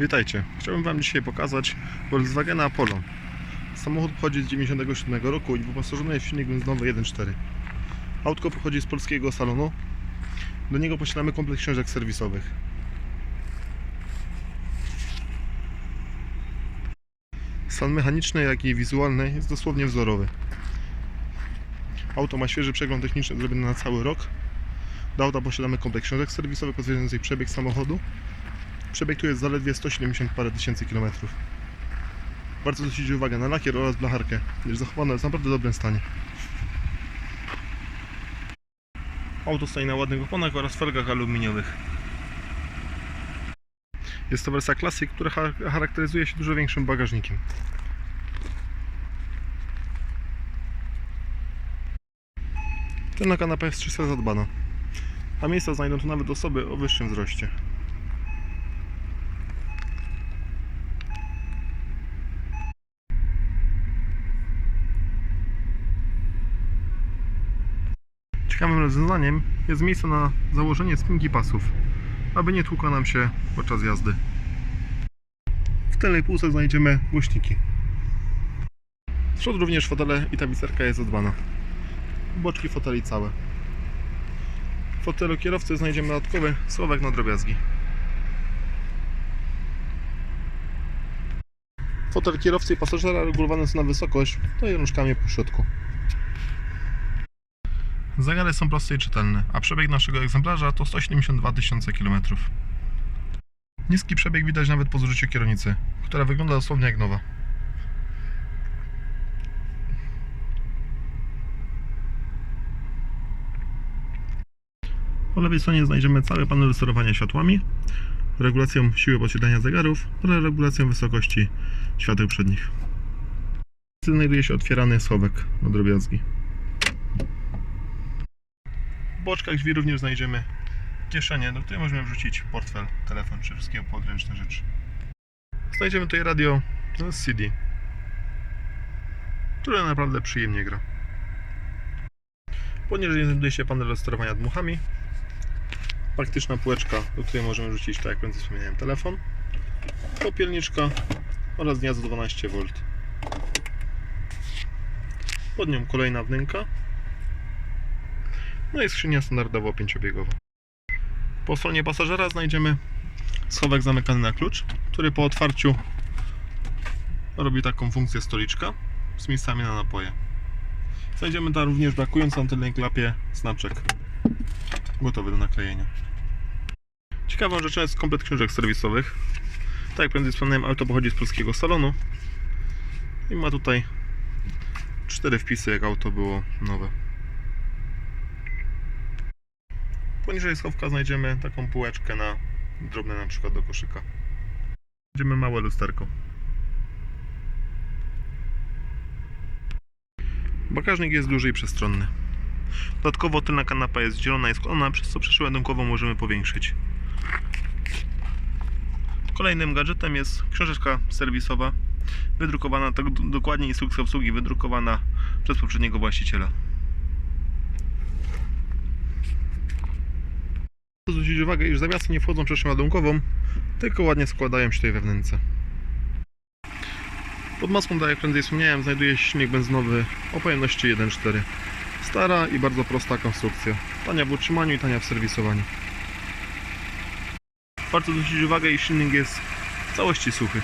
Witajcie. Chciałbym Wam dzisiaj pokazać Volkswagena Apollo. Samochód pochodzi z 97 roku i wyposażony jest w silnik benzynowy 1.4. Autko pochodzi z polskiego salonu. Do niego posiadamy kompleks książek serwisowych. Stan mechaniczny, jak i wizualny jest dosłownie wzorowy. Auto ma świeży przegląd techniczny zrobiony na cały rok. Do auta posiadamy kompleks książek serwisowych potwierdzających przebieg samochodu. Przebieg tu jest zaledwie 170 parę tysięcy kilometrów. Warto zwrócić uwagę na lakier oraz blacharkę, gdyż zachowane jest w naprawdę dobrym stanie. Auto stoi na ładnych oponach oraz felgach aluminiowych. Jest to wersja Classic, która cha- charakteryzuje się dużo większym bagażnikiem. Tylna kanapa jest czysto zadbana, a miejsca znajdą tu nawet osoby o wyższym wzroście. Ciekawym rozwiązaniem jest miejsce na założenie spinki pasów, aby nie tłukła nam się podczas jazdy. W tylnej półce znajdziemy głośniki. Z przodu również fotele i tapicerka jest zadbana. Boczki foteli całe. W fotelu kierowcy znajdziemy dodatkowy słowek na drobiazgi. Fotel kierowcy i pasażera regulowane są na wysokość, to i rączkami po środku. Zegary są proste i czytelne, a przebieg naszego egzemplarza to 172 tysiące km. Niski przebieg widać nawet po zużyciu kierownicy, która wygląda dosłownie jak nowa. Po lewej stronie znajdziemy cały panel sterowania światłami, regulacją siły podświetlenia zegarów oraz regulacją wysokości świateł przednich. Znajduje się otwierany schowek na drobiazgi. Boczkach drzwi również znajdziemy kieszenie, do której możemy wrzucić portfel, telefon czy wszystkie podręczne rzeczy. Znajdziemy tutaj radio z CD, które naprawdę przyjemnie gra. Poniżej znajduje się panel sterowania dmuchami, praktyczna półeczka, do której możemy wrzucić, tak jak prędzej wspomniałem, telefon, popielniczka oraz gniazdo 12V. Pod nią kolejna wnęka, no i skrzynia standardowo pięciobiegowa. Po stronie pasażera znajdziemy schowek zamykany na klucz, który po otwarciu robi taką funkcję stoliczka z miejscami na napoje. Znajdziemy tam również brakującą na tylnej klapie znaczek gotowy do naklejenia. Ciekawą rzeczą jest komplet książek serwisowych. Tak jak prędzej wspomniałem, auto pochodzi z polskiego salonu i ma tutaj cztery wpisy, jak auto było nowe. Poniżej schowka znajdziemy taką półeczkę na drobne na przykład do koszyka. Znajdziemy małe lusterko. Bagażnik jest duży i przestronny. Dodatkowo tylna kanapa jest zielona i sklona, przez co przeszyłę ładunkową możemy powiększyć. Kolejnym gadżetem jest książeczka serwisowa, wydrukowana, tak dokładnie instrukcja obsługi, wydrukowana przez poprzedniego właściciela. Zwrócić uwagę, iż zawiasy nie wchodzą przestrzeń ładunkową, tylko ładnie składają się tutaj we wnęce. Pod maską, tak jak prędzej wspomniałem, znajduje się silnik benzynowy o pojemności 1.4. Stara i bardzo prosta konstrukcja. Tania w utrzymaniu i tania w serwisowaniu. Warto zwrócić uwagę, iż silnik jest w całości suchy.